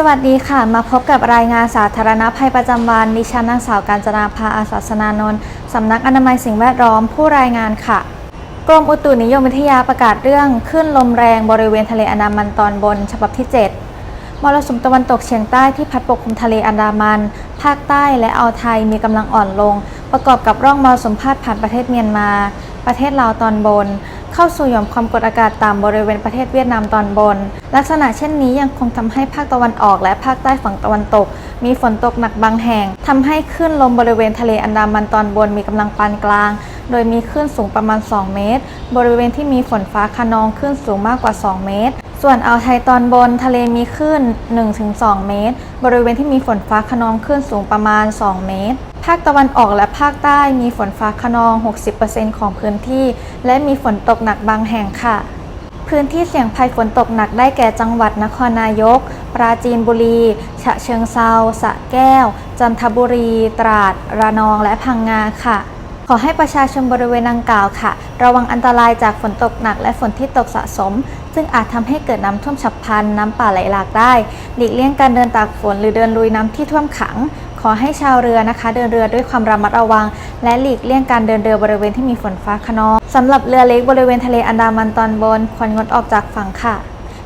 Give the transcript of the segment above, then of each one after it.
สวัสดีค่ะ มาพบกับรายงานสาธารณภัยประจำวันดิฉันนางสาวการจนาภาอาสาสนานนท์สำนักอนามัยสิ่งแวดล้อมผู้รายงานค่ะ กรมอุตุนิยมวิทยาประกาศเรื่องคลื่นลมแรงบริเวณทะเลอันดามันตอนบน ฉบับที่ 7 มรสุมตะวันตกเฉียงใต้ที่พัดปกคลุมทะเลอันดามัน ภาคใต้และอ่าวไทยมีกำลังอ่อนลง ประกอบกับร่องมรสุมพาดผ่านประเทศเมียนมา ประเทศลาวตอนบน เข้าสู่หย่อมความกดอากาศต่ำบริเวณประเทศเวียดนามตอนบน ลักษณะเช่นนี้ยังคงทำให้ภาคตะวันออกและภาคใต้ฝั่งตะวันตก มีฝนตกหนักบางแห่งทำให้คลื่นลมบริเวณทะเลอันดามันตอนบนมีกำลังปานกลาง โดยมีคลื่นสูงประมาณ 2 เมตร บริเวณที่มีฝนฟ้าคะนองคลื่นสูงมากกว่า 2 เมตร ส่วนอ่าวไทยตอนบนทะเลมีคลื่น 1-2 เมตร บริเวณที่มีฝนฟ้าคะนองคลื่นสูงประมาณ 2 เมตร ภาคตะวันออกและภาคใต้มีฝนฟ้าคะนอง 60%ของพื้นที่ และมีฝนตกหนักบางแห่งค่ะ พื้นที่เสี่ยงภัยฝนตกหนักได้แก่จังหวัดนครนายก ปราจีนบุรี ฉะเชิงเซาสะแก้ว จันทบุรี ตราด ระนองและพังงาค่ะขอให้ประชาชนบริเวณดังกล่าวค่ะ ระวังอันตรายจากฝนตกหนักและฝนที่ตกสะสม ซึ่งอาจทำให้เกิดน้ำท่วมฉับพลัน น้ำป่าไหลหลากได้ หลีกเลี่ยงการเดินตากฝนหรือเดินลุยน้ำที่ท่วมขัง อให้ชาวเรือนะคะ เดินเรือด้วยความระมัดระวัง และหลีกเลี่ยงการเดินเรือบริเวณที่มีฝนฟ้าคะนองสำหรับเรือเล็กบริเวณทะเลอันดามันตอนบนควรงดออกจากฝั่งค่ะ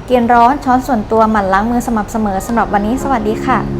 กินร้อนช้อนส่วนตัวหมั่นล้างมือสม่ำเสมอสำหรับวันนี้สวัสดีค่ะ